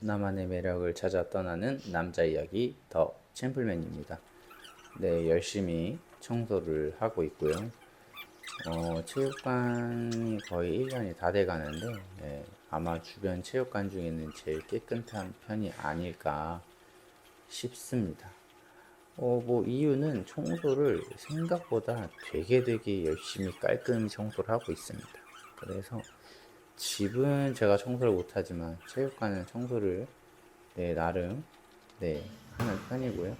나만의 매력을 찾아 떠나는 남자 이야기 더 챔플맨입니다. 네, 열심히 청소를 하고 있고요. 어, 체육관이 거의 1년이 다 돼 가는데, 네, 아마 주변 체육관 중에는 제일 깨끗한 편이 아닐까 싶습니다. 어, 뭐, 이유는 청소를 생각보다 되게 되게 열심히 깔끔히 청소를 하고 있습니다. 그래서 집은 제가 청소를 못하지만 체육관은 청소를 네, 나름 네, 하는 편이고요.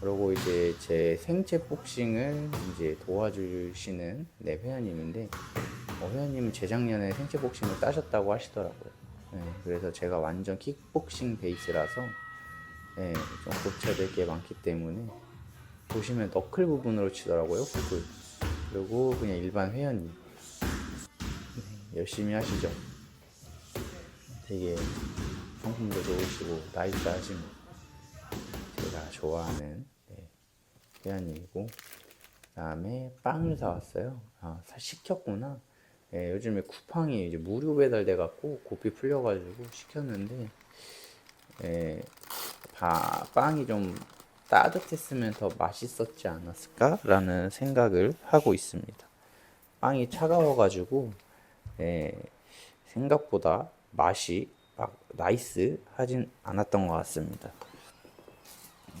그리고 이제 제 생체 복싱을 이제 도와주시는 네, 회원님인데 어, 회원님은 재작년에 생체 복싱을 따셨다고 하시더라고요. 네, 그래서 제가 완전 킥복싱 베이스라서 네, 좀 고쳐야 될게 많기 때문에 보시면 너클 부분으로 치더라고요. 그리고 그냥 일반 회원님. 열심히 하시죠. 되게 성품도 좋으시고 나이도 하시고 제가 좋아하는 네, 회원님이고 그다음에 빵을 사왔어요. 아, 사 시켰구나. 예, 요즘에 쿠팡이 이제 무료 배달돼 갖고 고삐 풀려가지고 시켰는데 예, 바, 빵이 좀 따뜻했으면 더 맛있었지 않았을까라는 생각을 하고 있습니다. 빵이 차가워가지고 예, 생각보다 맛이 막 나이스 하진 않았던 것 같습니다.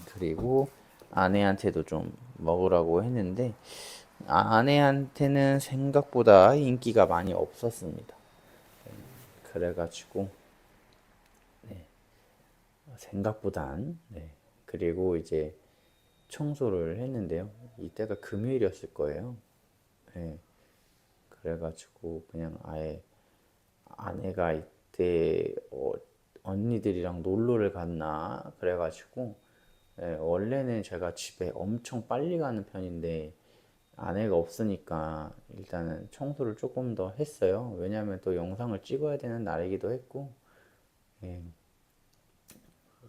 그리고 아내한테도 좀 먹으라고 했는데 아, 아내한테는 생각보다 인기가 많이 없었습니다. 예, 그래가지고 네, 생각보단 네. 그리고 이제 청소를 했는데요. 이때가 금요일이었을 거예요. 네. 그래가지고 그냥 아예 아내가 이때 어, 언니들이랑 놀러를 갔나 그래가지고 예, 원래는 제가 집에 엄청 빨리 가는 편인데 아내가 없으니까 일단은 청소를 조금 더 했어요. 왜냐하면 또 영상을 찍어야 되는 날이기도 했고 예,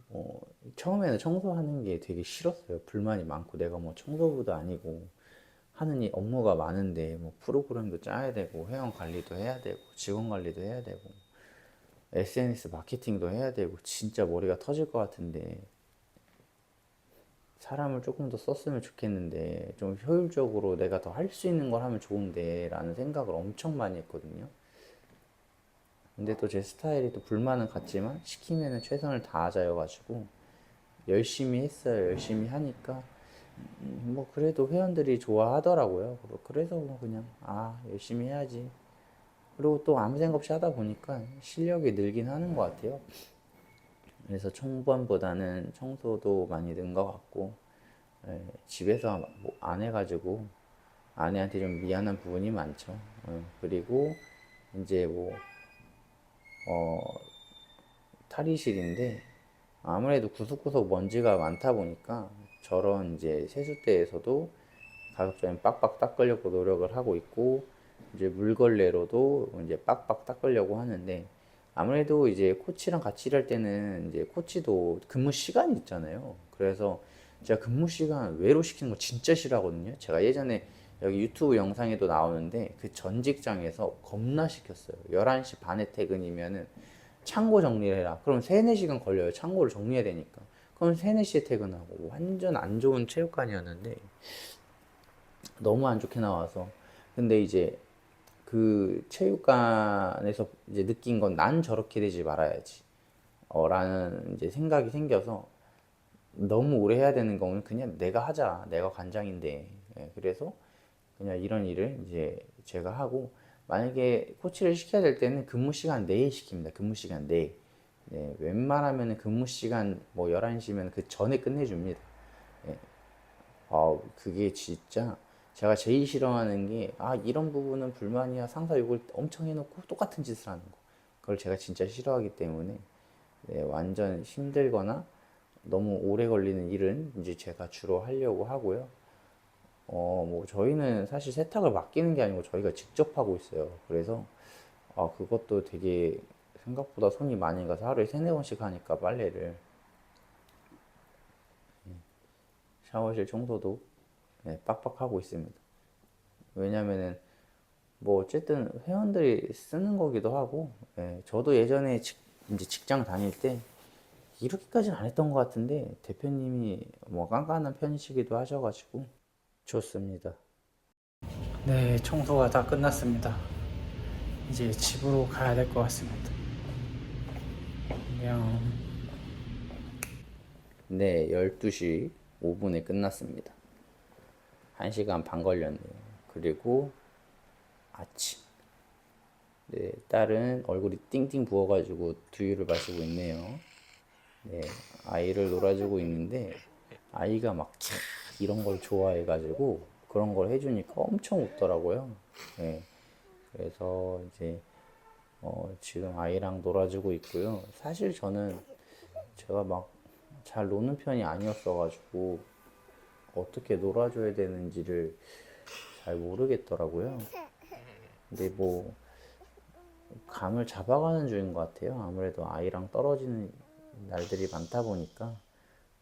어, 처음에는 청소하는 게 되게 싫었어요. 불만이 많고 내가 뭐 청소부도 아니고 하는 이 업무가 많은데 뭐 프로그램도 짜야 되고 회원 관리도 해야 되고 직원 관리도 해야 되고 SNS 마케팅도 해야 되고 진짜 머리가 터질 것 같은데 사람을 조금 더 썼으면 좋겠는데 좀 효율적으로 내가 더 할 수 있는 걸 하면 좋은데 라는 생각을 엄청 많이 했거든요. 근데 또 제 스타일이 또 불만은 같지만 시키면은 최선을 다하자여 가지고 열심히 했어요. 열심히 하니까 음, 뭐 그래도 회원들이 좋아하더라고요. 그러- 그래서 뭐 그냥 아 열심히 해야지. 그리고 또 아무 생각 없이 하다 보니까 실력이 늘긴 하는 것 같아요. 그래서 총번보다는 청소도 많이 는 것 같고 예, 집에서 뭐 안 해가지고 아내한테 좀 미안한 부분이 많죠. 예, 그리고 이제 뭐 어, 탈의실인데 아무래도 구석구석 먼지가 많다 보니까 저런 이제 세숫대에서도 가급적이면 빡빡 닦으려고 노력을 하고 있고 이제 물걸레로도 이제 빡빡 닦으려고 하는데 아무래도 이제 코치랑 같이 일할 때는 이제 코치도 근무 시간이 있잖아요. 그래서 제가 근무 시간 외로 시키는 거 진짜 싫어하거든요. 제가 예전에 여기 유튜브 영상에도 나오는데 그 전 직장에서 겁나 시켰어요. 11시 반에 퇴근이면은 창고 정리를 해라. 그럼 3, 4시간 걸려요. 창고를 정리해야 되니까. 그럼 3, 4시에 퇴근하고 완전 안 좋은 체육관이었는데 너무 안 좋게 나와서. 근데 이제 그 체육관에서 이제 느낀 건 난 저렇게 되지 말아야지 어, 라는 이제 생각이 생겨서 너무 오래 해야 되는 거는 그냥 내가 하자 내가 관장인데. 예, 그래서 그냥 이런 일을 이제 제가 하고 만약에 코치를 시켜야 될 때는 근무 시간 내에 시킵니다. 근무 시간 내에 네, 웬만하면 근무 시간 뭐 11시면 그 전에 끝내줍니다 예. 아, 그게 진짜 제가 제일 싫어하는 게, 아, 이런 부분은 불만이야. 상사 욕을 엄청 해놓고 똑같은 짓을 하는 거. 그걸 제가 진짜 싫어하기 때문에, 네, 완전 힘들거나 너무 오래 걸리는 일은 이제 제가 주로 하려고 하고요. 어, 뭐, 저희는 사실 세탁을 맡기는 게 아니고 저희가 직접 하고 있어요. 그래서, 아, 그것도 되게 생각보다 손이 많이 가서 하루에 세네 번씩 하니까 빨래를. 샤워실 청소도 네, 빡빡 하고 있습니다. 왜냐면은 뭐 어쨌든 회원들이 쓰는 거기도 하고 예, 저도 예전에 직- 이제 직장 다닐 때 이렇게까지는 안 했던 것 같은데 대표님이 뭐 깐깐한 편이시기도 하셔가지고 좋습니다. 네, 청소가 다 끝났습니다. 이제 집으로 가야 될 것 같습니다. 네, 12시 5분에 끝났습니다. 1시간 반 걸렸네요. 그리고 아침. 네, 딸은 얼굴이 띵띵 부어가지고 두유를 마시고 있네요. 네, 아이를 놀아주고 있는데 아이가 막 이런 걸 좋아해가지고 그런 걸 해주니까 엄청 웃더라고요. 네, 그래서 이제 어, 지금 아이랑 놀아주고 있고요. 사실 저는 제가 막 잘 노는 편이 아니었어가지고 어떻게 놀아줘야 되는지를 잘 모르겠더라고요. 근데 뭐 감을 잡아가는 중인 것 같아요. 아무래도 아이랑 떨어지는 날들이 많다 보니까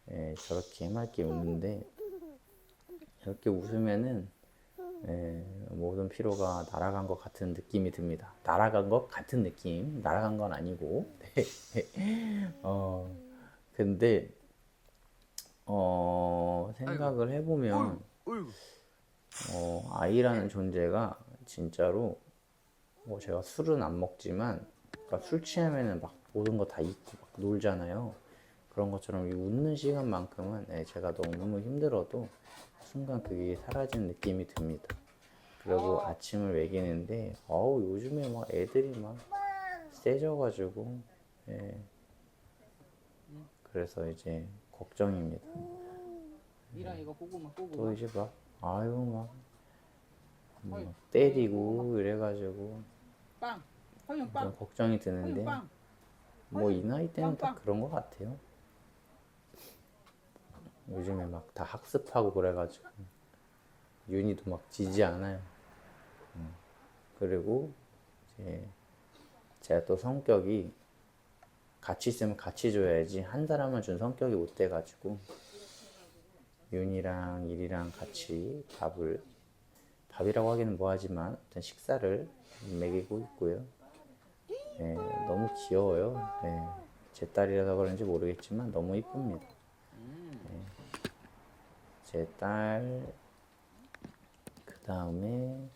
예, 저렇게 해맑게 웃는데 이렇게 웃으면은 예, 모든 피로가 날아간 것 같은 느낌이 듭니다. 날아간 것 같은 느낌, 날아간 건 아니고. 어, 근데 어, 생각을 해보면 어, 아이라는 존재가 진짜로 뭐 제가 술은 안 먹지만 그러니까 술 취하면은 막 모든 거 다 잊고 막 놀잖아요. 그런 것처럼 이 웃는 시간만큼은 예, 제가 너무 힘들어도 순간 그게 사라진 느낌이 듭니다. 그리고 아침을 먹이는데 어우 요즘에 막 애들이 막 세져가지고 예. 그래서 이제 걱정입니다. 이랑 이거 고구마 또 고구마 이제 막 아유 막, 막 때리고 이래가지고 빵 허용 좀빵 걱정이 드는데 빵 뭐 이 나이 때는 다. 그런 것 같아요. 요즘에 막 다 학습하고 그래가지고 윤희도 막 지지 않아요. 음. 그리고 이제 제가 또 성격이 같이 있으면 같이 줘야지 한 사람만 준 성격이 못 돼가지고 윤이랑 일이랑 같이 밥을 밥이라고 하기는 뭐하지만 어떤 식사를 먹이고 있고요. 네, 너무 귀여워요. 네, 제 딸이라서 그런지 모르겠지만 너무 이쁩니다. 네, 제 딸, 그 다음에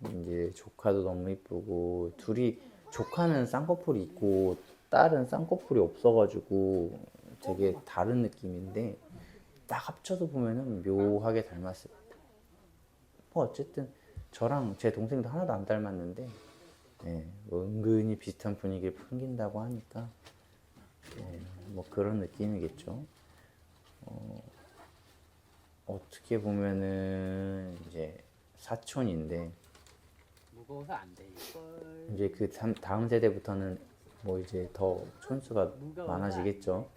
이제 조카도 너무 이쁘고 둘이 조카는 쌍꺼풀이 있고 딸은 쌍꺼풀이 없어가지고 되게 다른 느낌인데 딱 합쳐서 보면은 묘하게 닮았습니다. 뭐 어쨌든 저랑 제 동생도 하나도 안 닮았는데 예, 뭐 은근히 비슷한 분위기를 풍긴다고 하니까 예, 뭐 그런 느낌이겠죠. 어, 떻게 보면은 이제 사촌인데 무거워서 안 돼 이걸 이제 그 삼- 다음 세대부터는 뭐 이제 더 촌수가 많아지겠죠.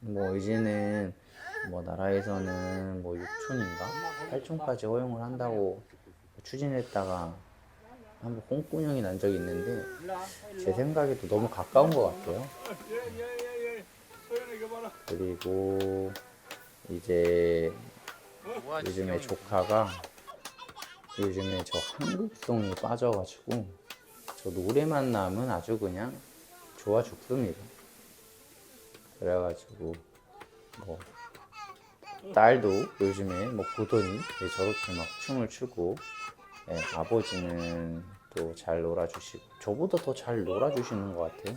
뭐 이제는 뭐 나라에서는 뭐 6촌인가? 8촌까지 허용을 한다고 추진했다가 한번 콩꾸녕이 난 적이 있는데 일로 와제 생각에도 너무 가까운 것 같아요. 그리고 이제 요즘에 조카가 요즘에 저 한국성이 빠져가지고 저 노래만 나오면 아주 그냥 좋아 죽습니다. 그래가지고 뭐 딸도 요즘에 뭐 보더니 왜 저렇게 막 춤을 추고 예, 아버지는 또 잘 놀아주시고 저보다 더 잘 놀아주시는 것 같아요.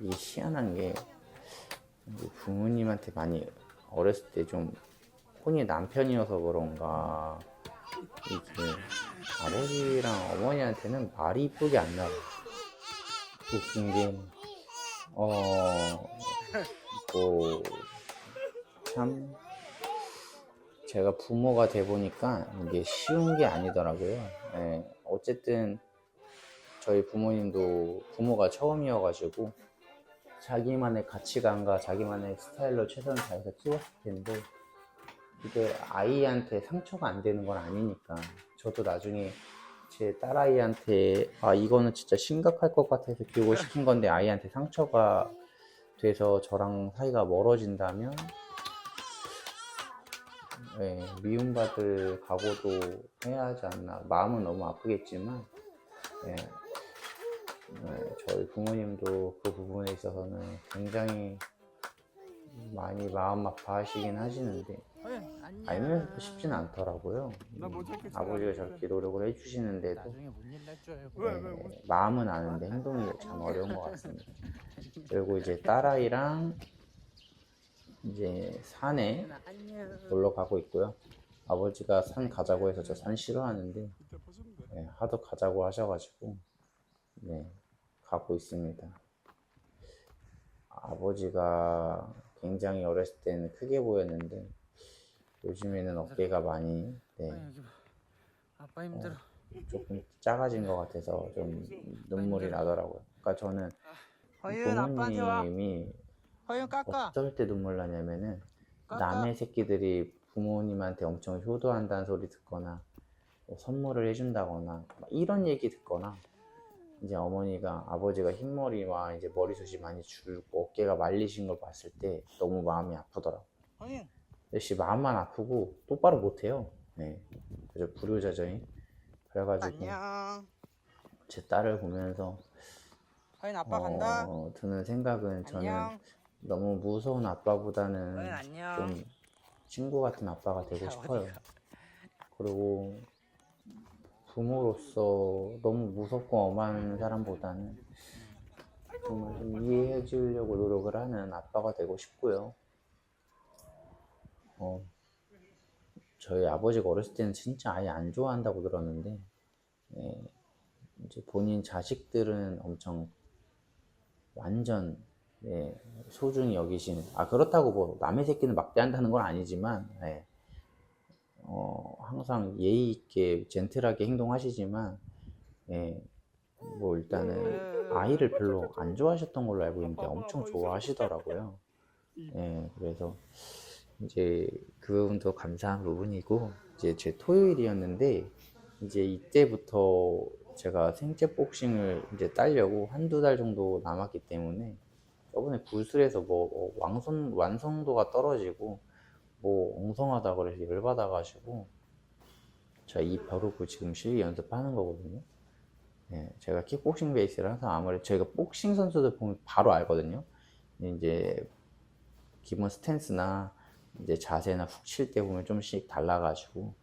이 희한한 게 부모님한테 많이 어렸을 때 좀 혼이 남편이어서 그런가 이게 아버지랑 어머니한테는 말이 이쁘게 안 나와요. 웃긴 게, 어, 뭐, 참, 제가 부모가 돼 보니까 이게 쉬운 게 아니더라고요. 예, 어쨌든 저희 부모님도 부모가 처음이어가지고 자기만의 가치관과 자기만의 스타일로 최선을 다해서 키웠을 텐데 이게 아이한테 상처가 안 되는 건 아니니까 저도 나중에 제 딸아이한테 아 이거는 진짜 심각할 것 같아서 교육을 시킨 건데 아이한테 상처가 돼서 저랑 사이가 멀어진다면 예, 미움받을 각오도 해야 하지 않나. 마음은 너무 아프겠지만 예, 네, 저희 부모님도 그 부분에 있어서는 굉장히 많이 마음 아파하시긴 하시는데 알면 쉽지는 않더라고요. 음, 아버지가 저렇게 노력을 해주시는데도 네, 마음은 아는데 행동이 참 어려운 것 같습니다. 그리고 이제 딸아이랑 이제 산에 놀러 가고 있고요. 아버지가 산 가자고 해서 저 산 싫어하는데 네, 하도 가자고 하셔가지고 네 가고 있습니다. 아버지가 굉장히 어렸을 때는 크게 보였는데 요즘에는 어깨가 많이 네, 아빠 힘들어. 조금 작아진 것 같아서 좀 눈물이 나더라고요. 그러니까 저는 허윤 아빠한테 와. 부모님이 허윤 깎아. 어떨 때 눈물 나냐면은. 남의 새끼들이 부모님한테 엄청 효도한다는 소리 듣거나 뭐 선물을 해준다거나 막 이런 얘기 듣거나 이제 어머니가 아버지가 흰머리와 이제 머리숱이 많이 줄고 어깨가 말리신 걸 봤을 때 너무 마음이 아프더라고. 허윤. 역시 마음만 아프고 똑바로 못해요. 네, 그래서 불효자저인. 그래가지고 안녕. 제 딸을 보면서 허윤 아빠 간다. 어, 드는 생각은 저는 안녕. 너무 무서운 아빠보다는 허윤 안녕. 좀 친구 같은 아빠가 되고 싶어요. 그리고 부모로서 너무 무섭고 엄한 사람보다는 정말 좀 이해해 주려고 노력을 하는 아빠가 되고 싶고요. 어, 저희 아버지가 어렸을 때는 진짜 아예 안 좋아한다고 들었는데, 예, 이제 본인 자식들은 엄청 완전 예, 소중히 여기시는 아 그렇다고 뭐 남의 새끼는 막대한다는 건 아니지만 예, 어, 항상 예의 있게 젠틀하게 행동하시지만 예, 뭐 일단은 아이를 별로 안 좋아하셨던 걸로 알고 있는데 엄청 좋아하시더라고요. 예, 그래서 이제 그 부분도 감사한 부분이고 이제 제 토요일이었는데 이제 이때부터 제가 생체 복싱을 이제 따려고 한두 달 정도 남았기 때문에 저번에 구슬에서 뭐 어, 왕성, 완성도가 떨어지고 뭐 엉성하다 그래서 열받아가지고 제가 이 벼르고 지금 실기 연습하는 거거든요. 예, 제가 킥복싱 베이스를 항상 아무래도 저희가 복싱 선수들 보면 바로 알거든요. 이제 기본 스탠스나 이제 자세나 훅 칠 때 보면 좀씩 달라가지고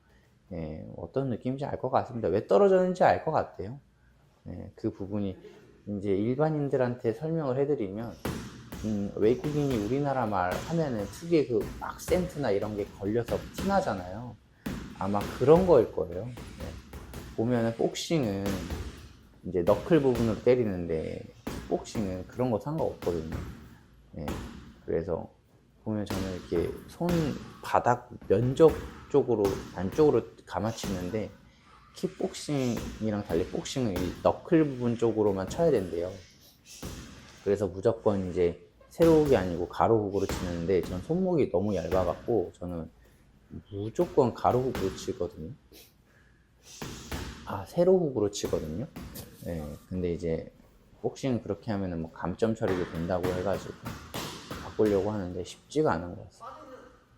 예, 어떤 느낌인지 알 것 같습니다. 왜 떨어졌는지 알 것 같아요. 예, 그 부분이 이제 일반인들한테 설명을 해드리면 음, 외국인이 우리나라 말 하면은 특유의 그 악센트나 이런 게 걸려서 티나잖아요. 아마 그런 거일 거예요. 예. 보면은 복싱은 이제 너클 부분으로 때리는데 복싱은 그런 거 상관없거든요. 예. 그래서 보면 저는 이렇게 손 바닥 면적 쪽으로 안쪽으로 감아치는데 킥복싱이랑 달리 복싱은 이 너클 부분 쪽으로만 쳐야 된대요. 그래서 무조건 이제 세로훅이 아니고 가로훅으로 치는데 전 손목이 너무 얇아갖고 저는 무조건 가로훅으로 치거든요. 아 세로훅으로 치거든요. 네, 근데 이제 복싱은 그렇게 하면은 뭐 감점 처리도 된다고 해가지고 바꾸려고 하는데 쉽지가 않은 것 같아요.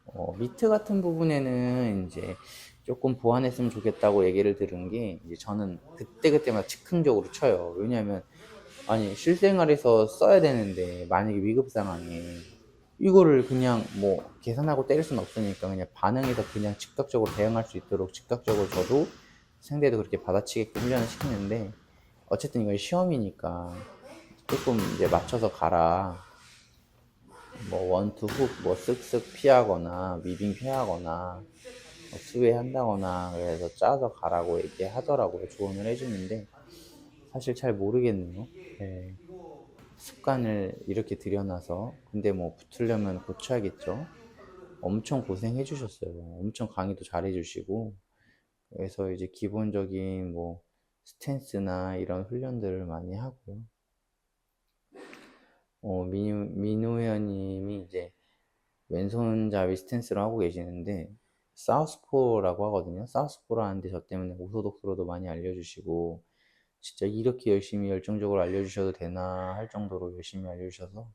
어, 미트 같은 부분에는 이제 조금 보완했으면 좋겠다고 얘기를 들은 게 이제 저는 그때그때마다 즉흥적으로 쳐요. 왜냐하면 아니 실생활에서 써야 되는데 만약에 위급 상황에 이거를 그냥 뭐 계산하고 때릴 수는 없으니까 그냥 반응해서 그냥 즉각적으로 대응할 수 있도록 즉각적으로 저도 상대도 그렇게 받아치게끔 훈련을 시키는데 어쨌든 이건 시험이니까 조금 이제 맞춰서 가라. 뭐 원투 훅뭐 쓱쓱 피하거나 위빙 피하거나 뭐 스웨 한다거나 그래서 짜서 가라고 얘기하더라고요. 조언을 해주는데 사실 잘 모르겠네요. 네. 습관을 이렇게 들여놔서 근데 뭐 붙으려면 고쳐야겠죠. 엄청 고생해 주셨어요. 엄청 강의도 잘 해 주시고. 그래서 이제 기본적인 뭐 스탠스나 이런 훈련들을 많이 하고요 어, 민우, 민우 회원님이 이제 왼손잡이 스탠스로 하고 계시는데 사우스포라고 하거든요. 사우스포라 하는데 저 때문에 오소독스로도 많이 알려주시고 진짜 이렇게 열심히 열정적으로 알려주셔도 되나 할 정도로 열심히 알려주셔서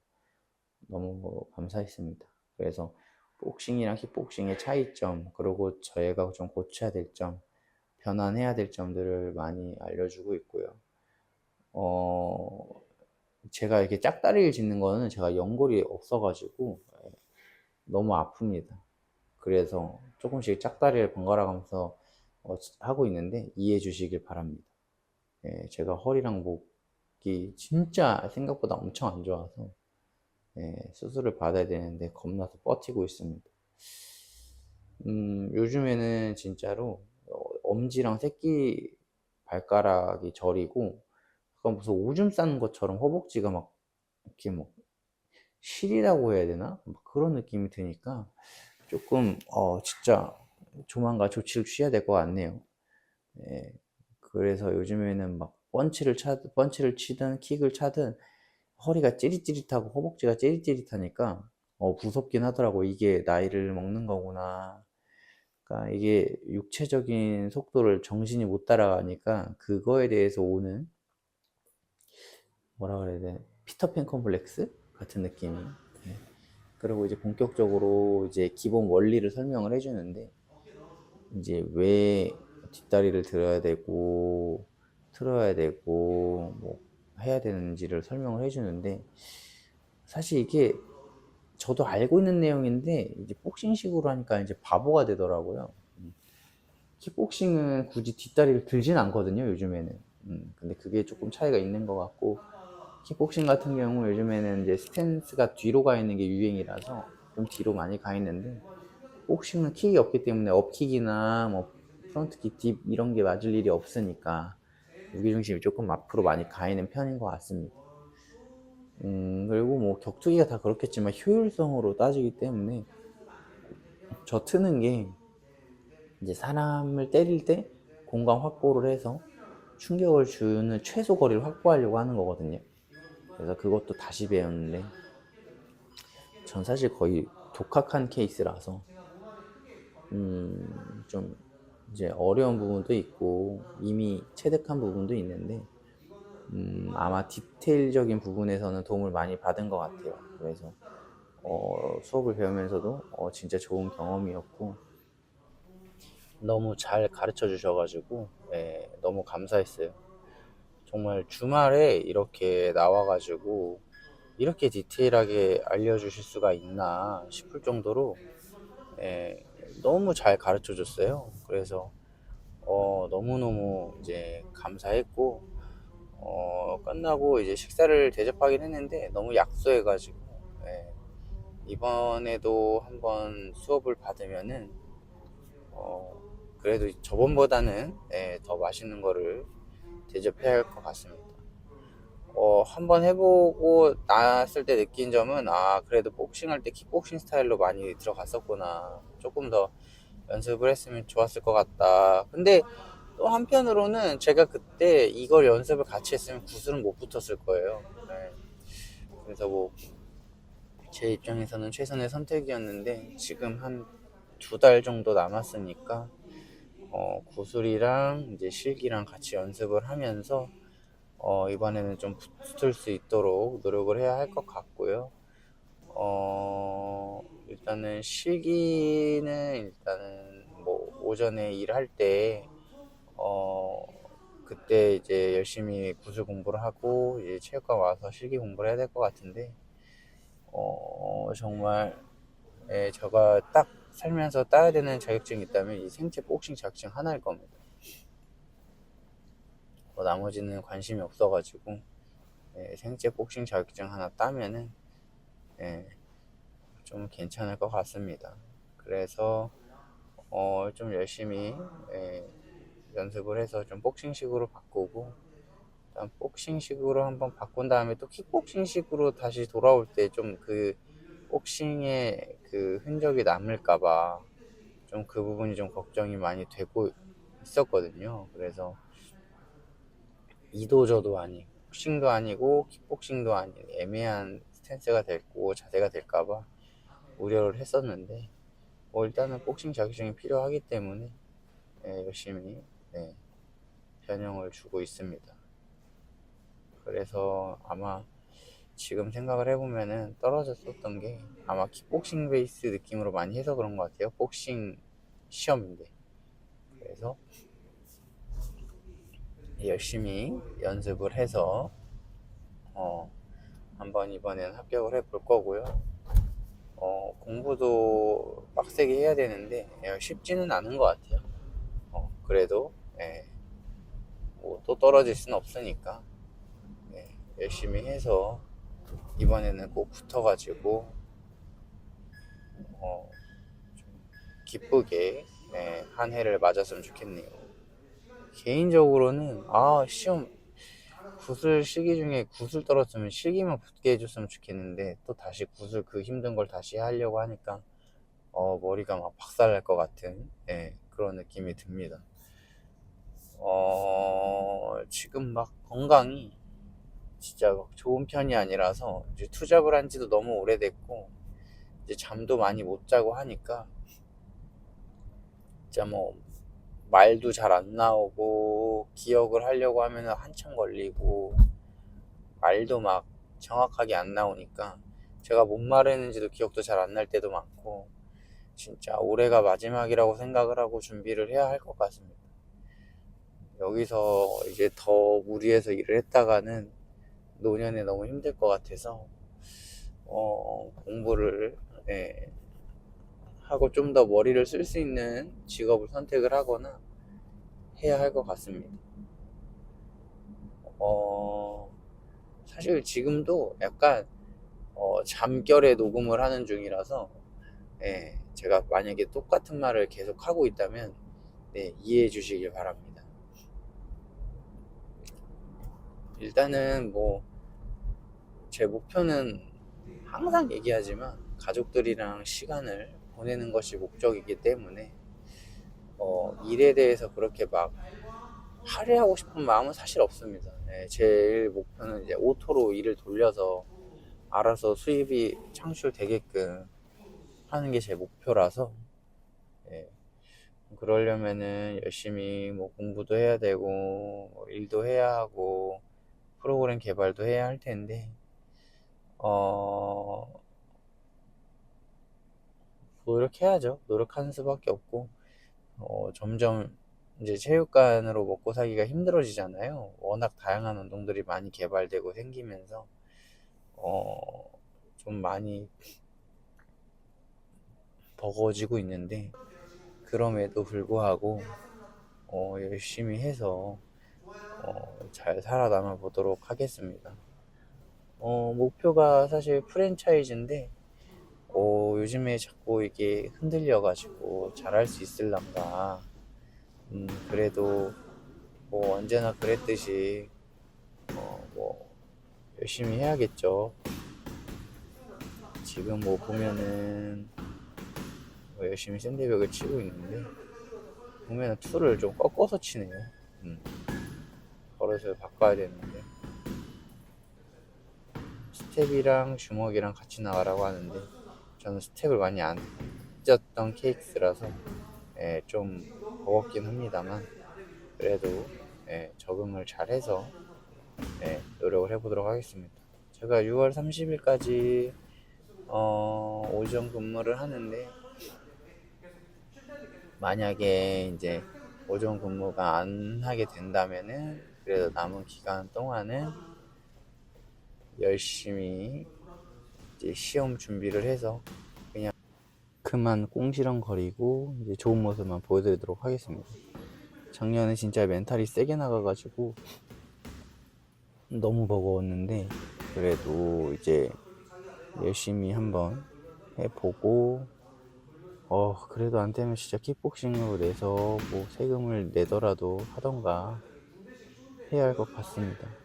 너무 감사했습니다. 그래서 복싱이랑 킥복싱의 차이점 그리고 저희가 좀 고쳐야 될 점, 변환해야 될 점들을 많이 알려주고 있고요. 어, 제가 이렇게 짝다리를 짓는 거는 제가 연골이 없어가지고 예, 너무 아픕니다. 그래서 조금씩 짝다리를 번갈아 가면서 어, 하고 있는데 이해해 주시길 바랍니다. 예, 제가 허리랑 목이 진짜 생각보다 엄청 안 좋아서 예, 수술을 받아야 되는데 겁나서 버티고 있습니다. 음, 요즘에는 진짜로 어, 엄지랑 새끼 발가락이 저리고 약간 무슨 오줌 싸는 것처럼 허벅지가 막 이렇게 뭐 시리다고 해야 되나? 막 그런 느낌이 드니까 조금 어 진짜 조만간 조치를 취해야 될 것 같네요. 예, 그래서 요즘에는 막 펀치를 차 펀치를 치든 킥을 차든 허리가 찌릿찌릿하고 허벅지가 찌릿찌릿하니까 어 무섭긴 하더라고. 이게 나이를 먹는 거구나. 그러니까 이게 육체적인 속도를 정신이 못 따라가니까 그거에 대해서 오는 뭐라 그래야 돼? 피터팬 컴플렉스 같은 느낌이. 네. 그리고 이제 본격적으로 이제 기본 원리를 설명을 해주는데 이제 왜 뒷다리를 들어야 되고 틀어야 되고 뭐 해야 되는지를 설명을 해주는데 사실 이게 저도 알고 있는 내용인데 이제 복싱식으로 하니까 이제 바보가 되더라고요. 음. 킥복싱은 굳이 뒷다리를 들진 않거든요, 요즘에는. 음, 근데 그게 조금 차이가 있는 것 같고, 킥복싱 같은 경우 요즘에는 이제 스탠스가 뒤로 가 있는 게 유행이라서 좀 뒤로 많이 가 있는데, 복싱은 킥이 없기 때문에 업킥이나 뭐 프론트킥, 딥 이런 게 맞을 일이 없으니까 무게중심이 조금 앞으로 많이 가 있는 편인 것 같습니다. 음, 그리고 뭐 격투기가 다 그렇겠지만 효율성으로 따지기 때문에 저 트는 게 이제 사람을 때릴 때 공간 확보를 해서 충격을 주는 최소 거리를 확보하려고 하는 거거든요. 그래서 그것도 다시 배웠는데 전 사실 거의 독학한 케이스라서 음, 좀 이제 어려운 부분도 있고 이미 체득한 부분도 있는데 음, 아마 디테일적인 부분에서는 도움을 많이 받은 것 같아요. 그래서 어, 수업을 배우면서도 어, 진짜 좋은 경험이었고 너무 잘 가르쳐 주셔가지고 예, 너무 감사했어요. 정말 주말에 이렇게 나와가지고 이렇게 디테일하게 알려주실 수가 있나 싶을 정도로 예, 너무 잘 가르쳐 줬어요. 그래서 어, 너무너무 이제 감사했고 어, 끝나고 이제 식사를 대접하긴 했는데 너무 약소해가지고 예, 이번에도 한번 수업을 받으면은 어, 그래도 저번보다는 예, 더 맛있는 거를 대접해야 할 것 같습니다. 어, 한번 해보고 나왔을 때 느낀 점은 아 그래도 복싱할 때 킥복싱 스타일로 많이 들어갔었구나 조금 더 연습을 했으면 좋았을 것 같다 근데 또 한편으로는 제가 그때 이걸 연습을 같이 했으면 구슬은 못 붙었을 거예요 네. 그래서 뭐 제 입장에서는 최선의 선택이었는데 지금 한 두 달 정도 남았으니까 어, 구슬이랑 이제 실기랑 같이 연습을 하면서 어, 이번에는 좀 붙을 수 있도록 노력을 해야 할 것 같고요. 어, 일단은 실기는 일단은 뭐 오전에 일할 때, 어, 그때 이제 열심히 구술 공부를 하고 이제 체육관 와서 실기 공부를 해야 될 것 같은데, 어, 정말, 예, 제가 딱 살면서 따야 되는 자격증이 있다면 이 생체 복싱 자격증 하나일 겁니다. 뭐 나머지는 관심이 없어가지고 예, 생체 복싱 자격증 하나 따면은 예, 좀 괜찮을 것 같습니다. 그래서 어, 좀 열심히 예, 연습을 해서 좀 복싱식으로 바꾸고 일단 복싱식으로 한번 바꾼 다음에 또 킥복싱식으로 다시 돌아올 때 좀 그 복싱의 그 흔적이 남을까봐 좀 그 부분이 좀 걱정이 많이 되고 있었거든요. 그래서 이도 저도 아니고 복싱도 아니고 킥복싱도 아닌 애매한 스탠스가 됐고 자세가 될까봐 우려를 했었는데 뭐 일단은 복싱 자격증이 필요하기 때문에 네, 열심히 네, 변형을 주고 있습니다. 그래서 아마 지금 생각을 해보면은 떨어졌었던 게 아마 킥복싱 베이스 느낌으로 많이 해서 그런 것 같아요. 복싱 시험인데 그래서 열심히 연습을 해서 어, 한번 이번엔 합격을 해볼 거고요. 빡세게 해야 되는데 예, 쉽지는 않은 것 같아요. 어, 그래도 예, 뭐또 떨어질 수는 없으니까 예, 열심히 해서 이번에는 꼭 붙어가지고 어, 좀 기쁘게 예, 한 해를 맞았으면 좋겠네요. 개인적으로는 아 시험 굿을 시기 중에 굿을 떨었으면 실기만 붙게 해줬으면 좋겠는데 또 다시 굿을 그 힘든 걸 다시 하려고 하니까 어 머리가 막 박살날 것 같은 예, 그런 느낌이 듭니다. 어 지금 막 건강이 진짜 막 좋은 편이 아니라서 이제 투잡을 한 지도 너무 오래됐고 이제 잠도 많이 못 자고 하니까 진짜 뭐 말도 잘 안 나오고 기억을 하려고 하면 한참 걸리고 말도 막 정확하게 안 나오니까 제가 뭔 말했는지도 기억도 잘 안 날 때도 많고 진짜 올해가 마지막이라고 생각을 하고 준비를 해야 할 것 같습니다. 여기서 이제 더 무리해서 일을 했다가는 노년에 너무 힘들 것 같아서 어, 공부를 예, 하고 좀 더 머리를 쓸 수 있는 직업을 선택을 하거나 해야 할 것 같습니다. 어, 사실 지금도 약간 어, 잠결에 녹음을 하는 중이라서 예, 제가 만약에 똑같은 말을 계속 하고 있다면 네, 이해해 주시길 바랍니다. 일단은 뭐 제 목표는 항상 얘기하지만 가족들이랑 시간을 보내는 것이 목적이기 때문에 어, 일에 대해서 그렇게 막 할애하고 싶은 마음은 사실 없습니다. 네, 제일 목표는 이제 오토로 일을 돌려서 알아서 수입이 창출되게끔 하는 게 제 목표라서 예, 그러려면은 열심히 뭐 공부도 해야 되고 뭐 일도 해야 하고 프로그램 개발도 해야 할 텐데 어 노력해야죠. 노력하는 수밖에 없고 어, 점점 이제 체육관으로 먹고 살기가 힘들어지잖아요. 워낙 다양한 운동들이 많이 개발되고 생기면서 어, 좀 많이 버거워지고 있는데 그럼에도 불구하고 어, 열심히 해서 어, 잘 살아남아 보도록 하겠습니다. 어, 목표가 사실 프랜차이즈인데 어, 요즘에 자꾸 이게 흔들려가지고 잘할 수 있을란가. 음, 그래도 뭐 언제나 그랬듯이 어, 뭐 열심히 해야겠죠. 지금 뭐 보면은 뭐 열심히 샌드백을 치고 있는데 보면은 툴을 좀 꺾어서 치네요. 음, 버릇을 바꿔야 되는데 스텝이랑 주먹이랑 같이 나가라고 하는데 저는 스텝을 많이 안 찢었던 케이크라서 예, 좀 버겁긴 합니다만 그래도 예, 적응을 잘해서 예, 노력을 해보도록 하겠습니다. 제가 6월 30일까지 어, 오전 근무를 하는데 만약에 이제 오전 근무가 안 하게 된다면은 그래도 남은 기간 동안은 열심히 이제 시험 준비를 해서 그냥 그만 꽁시렁거리고 이제 좋은 모습만 보여드리도록 하겠습니다. 작년에 진짜 멘탈이 세게 나가가지고 너무 버거웠는데 그래도 이제 열심히 한번 해보고 어 그래도 안 되면 진짜 킥복싱으로 내서 뭐 세금을 내더라도 하던가 해야 할 것 같습니다.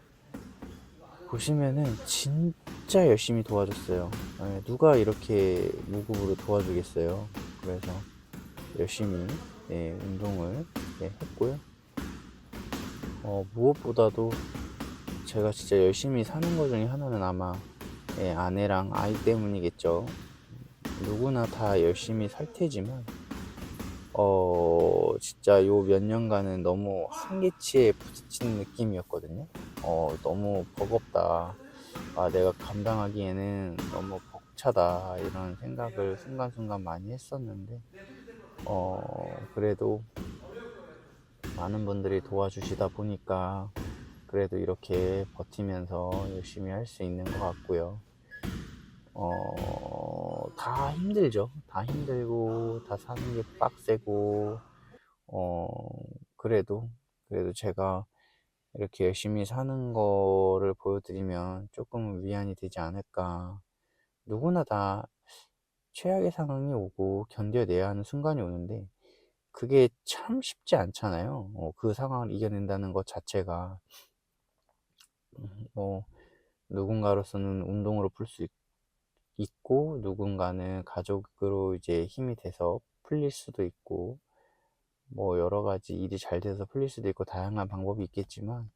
보시면은 진짜 열심히 도와줬어요. 예, 누가 이렇게 무급으로 도와주겠어요. 그래서 열심히 예, 운동을 예, 했고요. 어, 무엇보다도 제가 진짜 열심히 사는 것 중에 하나는 아마 예, 아내랑 아이 때문이겠죠. 누구나 다 열심히 살 테지만 어 진짜 요 몇 년간은 너무 한계치에 부딪히는 느낌이었거든요. 어 너무 버겁다. 아 내가 감당하기에는 너무 벅차다 이런 생각을 순간순간 많이 했었는데 어 그래도 많은 분들이 도와주시다 보니까 그래도 이렇게 버티면서 열심히 할 수 있는 것 같고요. 어, 다 힘들죠. 다 힘들고, 다 사는 게 빡세고, 어, 그래도, 그래도 제가 이렇게 열심히 사는 거를 보여드리면 조금 위안이 되지 않을까. 누구나 다 최악의 상황이 오고 견뎌내야 하는 순간이 오는데, 그게 참 쉽지 않잖아요. 어, 그 상황을 이겨낸다는 것 자체가, 음, 뭐, 누군가로서는 운동으로 풀 수 있고, 누군가는 가족으로 이제 힘이 돼서 풀릴 수도 있고, 뭐, 여러 가지 일이 잘 돼서 풀릴 수도 있고, 다양한 방법이 있겠지만,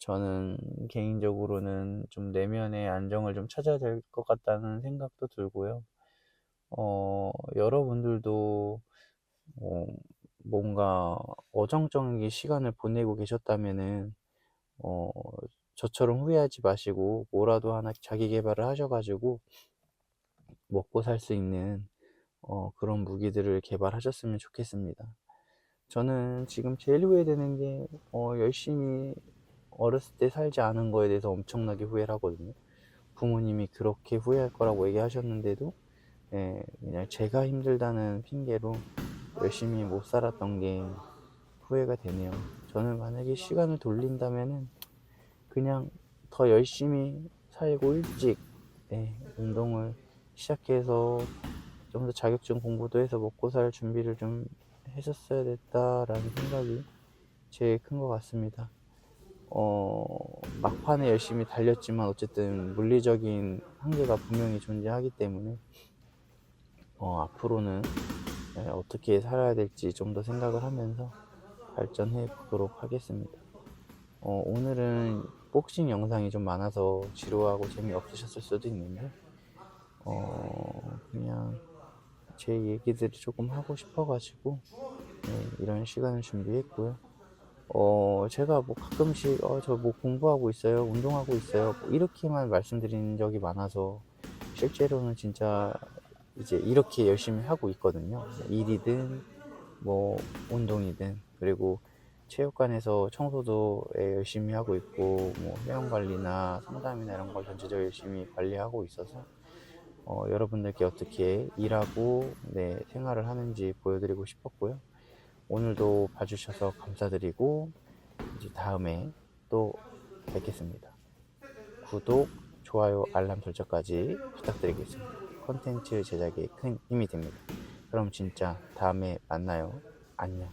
저는 개인적으로는 좀 내면의 안정을 좀 찾아야 될 것 같다는 생각도 들고요. 어, 여러분들도 어, 뭔가 어정쩡하게 시간을 보내고 계셨다면은 어, 저처럼 후회하지 마시고 뭐라도 하나 자기 개발을 하셔가지고 먹고 살 수 있는 어, 그런 무기들을 개발하셨으면 좋겠습니다. 저는 지금 제일 후회되는 게 어, 열심히 어렸을 때 살지 않은 거에 대해서 엄청나게 후회를 하거든요. 부모님이 그렇게 후회할 거라고 얘기하셨는데도 예, 그냥 제가 힘들다는 핑계로 열심히 못 살았던 게 후회가 되네요. 저는 만약에 시간을 돌린다면은 그냥 더 열심히 살고 일찍 예, 운동을 시작해서 좀 더 자격증 공부도 해서 먹고 살 준비를 좀 했었어야 됐다라는 생각이 제일 큰 것 같습니다. 어, 막판에 열심히 달렸지만 어쨌든 물리적인 한계가 분명히 존재하기 때문에 어, 앞으로는 네, 어떻게 살아야 될지 좀 더 생각을 하면서 발전해 보도록 하겠습니다. 어, 오늘은 복싱 영상이 좀 많아서 지루하고 재미없으셨을 수도 있는데, 어, 그냥 제 얘기들이 조금 하고 싶어가지고, 네, 이런 시간을 준비했고요. 어, 제가 뭐 가끔씩, 어, 저 뭐 공부하고 있어요, 운동하고 있어요, 뭐 이렇게만 말씀드린 적이 많아서, 실제로는 진짜 이제 이렇게 열심히 하고 있거든요. 일이든 뭐 운동이든 그리고 체육관에서 청소도 예, 열심히 하고 있고 뭐 회원 관리나 상담이나 이런 걸 전체적으로 열심히 관리하고 있어서 어, 여러분들께 어떻게 일하고 네, 생활을 하는지 보여드리고 싶었고요. 오늘도 봐주셔서 감사드리고 이제 다음에 또 뵙겠습니다. 구독, 좋아요, 알람 설정까지 부탁드리겠습니다. 컨텐츠 제작에 큰 힘이 됩니다. 그럼 진짜 다음에 만나요. 안녕.